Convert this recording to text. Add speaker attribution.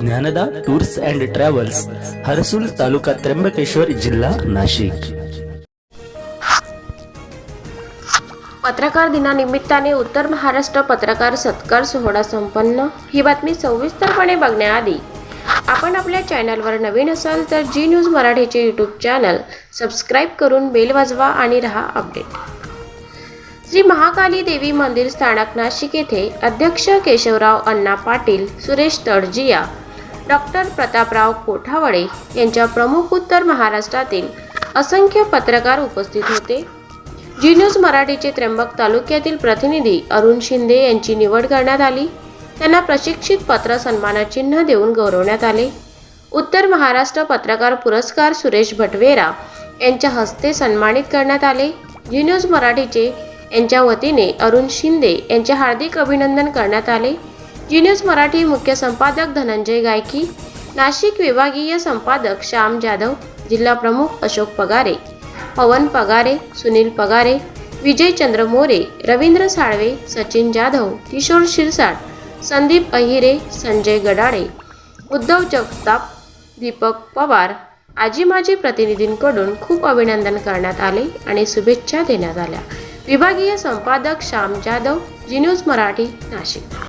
Speaker 1: Dnyanada tours and travels Harsul taluka Trimbakeshwar जिल्हा नाशिक.
Speaker 2: पत्रकार दिनानिमित्ताने उत्तर महाराष्ट्र पत्रकार सत्कार सोहळा संपन्न. ही बातमी सविस्तरपणे बघण्याआधी आपण आपल्या चॅनलवर नवीन असाल तर जी न्यूज मराठीचे यूट्यूब चॅनल सबस्क्राईब करून बेल वाजवा आणि रहा अपडेट श्री महाकाली देवी मंदिर स्थानक नाशिक येथे अध्यक्ष केशवराव अण्णा पाटील सुरेश तडजिया डॉक्टर प्रतापराव कोठावळे यांच्या प्रमुख उत्तर महाराष्ट्रातील असंख्य पत्रकार उपस्थित होते. जी न्यूज मराठीचे त्र्यंबक तालुक्यातील प्रतिनिधी अरुण शिंदे यांची निवड करण्यात आली. त्यांना प्रशिक्षित पत्र सन्मानचिन्ह देऊन गौरवण्यात आले. उत्तर महाराष्ट्र पत्रकार पुरस्कार सुरेश भटवेरा यांच्या हस्ते सन्मानित करण्यात आले. जी न्यूज मराठीचे यांच्या वतीने अरुण शिंदे यांचे हार्दिक अभिनंदन करण्यात आले. जी न्यूज मराठी मुख्य संपादक धनंजय गायकी नाशिक विभागीय संपादक श्याम जाधव जिल्हा प्रमुख अशोक पगारे पवन पगारे सुनील पगारे विजय चंद्र मोरे रवींद्र साळवे सचिन जाधव किशोर शिरसाट संदीप अहिरे संजय गडाळे उद्धव जगताप दीपक पवार आजी माजी प्रतिनिधींकडून खूप अभिनंदन करण्यात आले आणि शुभेच्छा देण्यात आल्या. विभागीय संपादक श्याम जाधव जी न्यूज मराठी नाशिक.